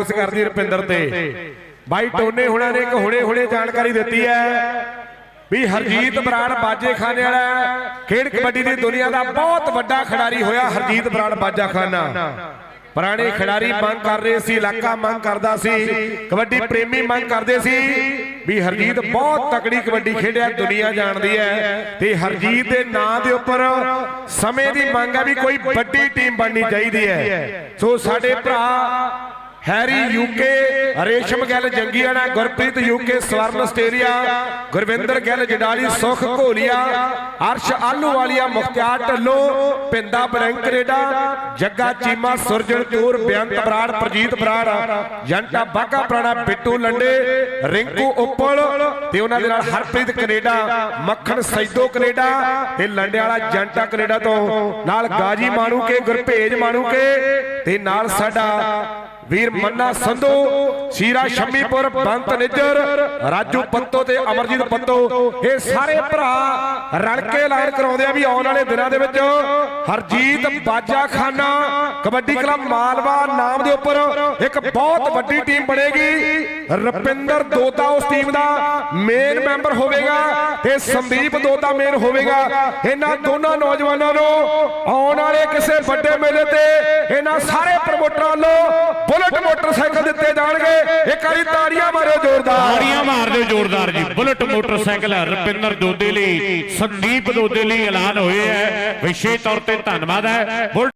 ਉਸ ਕਰਦੀ ਰੁਪਿੰਦਰ ਤੇ। ਬਾਈ ਟੋਨੇ ਹੁਣਾਂ ਨੇ ਇੱਕ ਹੁਣੇ ਹੁਣੇ ਜਾਣਕਾਰੀ ਦਿੱਤੀ ਹੈ ਵੀ ਹਰਜੀਤ ਬਰਾੜ ਬਾਜੇ ਖਾਨੇ ਵਾਲਾ ਖੇਡ ਕਬੱਡੀ ਦੀ ਦੁਨੀਆ ਦਾ ਬਹੁਤ ਵੱਡਾ ਖਿਡਾਰੀ ਹੋਇਆ ਹਰਜੀਤ ਬਰਾੜ ਬਾਜਾ ਖਾਨਾ। ਪੁਰਾਣੇ ਖਿਡਾਰੀ ਮੰਗ ਕਰ ਰਹੇ ਸੀ ਇਲਾਕਾ ਮੰਗ ਕਰਦਾ ਸੀ। ਕਬੱਡੀ ਪ੍ਰੇਮੀ ਮੰਗ ਕਰਦੇ ਸੀ ਵੀ ਹਰਜੀਤ ਬਹੁਤ ਤਕੜੀ ਕਬੱਡੀ ਖੇਡਿਆ ਦੁਨੀਆ ਜਾਣਦੀ ਹੈ। ਤੇ ਹਰਜੀਤ ਦੇ ਨਾਂ ਦੇ ਉੱਪਰ ਸਮੇਂ ਦੀ ਮੰਗ ਹੈ ਵੀ ਕੋਈ ਵੱਡੀ ਟੀਮ ਬਣਨੀ ਚਾਹੀਦੀ ਹੈ। ਸੋ ਸਾਡੇ ਭਰਾ Harry UK Resham Gill Jangiana Gurpreet UK Swaran Australia Gurvinder Gill Jadali Sukh Gholia Arsh Ahluwalia Mukhtiar Dhillon Pinda blank Canada Jagga Cheema Surjan Chur Beant Brar ਪ੍ਰਜੀਤ Brar Janta ਬਾਗਾ ਪ੍ਰਾਣਾ ਬਿੱਟੂ ਲੰਡੇ ਰਿੰਕੂ ਉੱਪਲ ਤੇ ਉਹਨਾਂ ਦੇ ਨਾਲ ਹਰਪ੍ਰੀਤ ਕੈਨੇਡਾ ਮੱਖਣ ਸੈਦੋ ਕੈਨੇਡਾ ਤੇ ਲੰਡੇ ਵਾਲਾ ਜੰਟਾ ਕੈਨੇਡਾ ਤੋਂ ਨਾਲ ਗਾਜੀ ਮਾਣੂਕੇ ਗੁਰਭੇਜ ਮਾਣੂਕੇ ਤੇ ਨਾਲ ਸਾਡਾ ਵੀਰ ਮੰਨਾ ਸੰਧੂ ਸੀਰਾ ਸ਼ੰਮੀਪੁਰ ਬੰਤ ਨਿੱਜਰ ਰਾਜੂ ਪੱਤੋ ਤੇ ਅਮਰਜੀਤ ਪੱਤੋ। ਇਹ ਸਾਰੇ ਭਰਾ ਰਲ ਕੇ ਐਲਾਨ ਕਰਾਉਂਦੇ ਆ ਵੀ ਆਉਣ ਵਾਲੇ ਦਿਨਾਂ ਦੇ ਵਿੱਚ ਹਰਜੀਤ ਬਾਜਾ ਖਾਨਾ ਕਬੱਡੀ ਕਲੱਬ ਮਾਲਵਾ ਨਾਮ ਦੇ ਉੱਪਰ ਇੱਕ ਬਹੁਤ ਵੱਡੀ ਟੀਮ ਬਣੇਗੀ। ਰਪਿੰਦਰ ਦੋਤਾ ਉਸ ਟੀਮ ਦਾ ਮੇਨ ਮੈਂਬਰ ਹੋਵੇਗਾ ਤੇ ਸੰਦੀਪ ਦੋਤਾ ਮੇਨ ਹੋਵੇਗਾ। ਇਹਨਾਂ ਦੋਨਾਂ ਨੌਜਵਾਨਾਂ ਨੂੰ ਆਉਣ ਵਾਲੇ ਕਿਸੇ ਵੱਡੇ ਮੇਲੇ ਤੇ ਇਹਨਾਂ ਸਾਰੇ ਪ੍ਰਮੋਟਰਾਂ ਵੱਲੋਂ ਬੁਲਟ ਮੋਟਰਸਾਈਕਲ ਦਿੱਤੇ ਜਾਣਗੇ। ਇੱਕ ਵਾਰੀ ਤਾੜੀਆਂ ਮਾਰੋ ਜ਼ੋਰਦਾਰ। ਤਾੜੀਆਂ ਮਾਰ ਦਿਓ ਜ਼ੋਰਦਾਰ ਜੀ। ਬੁਲਟ ਮੋਟਰਸਾਈਕਲ ਰੁਪਿੰਦਰ ਦੋਦੇ ਲਈ, ਸੰਦੀਪ ਦੋਦੇ ਲਈ ਐਲਾਨ ਹੋਏ ਹੈ। ਵਿਸ਼ੇਸ਼ ਤੌਰ ਤੇ ਧੰਨਵਾਦ ਹੈ।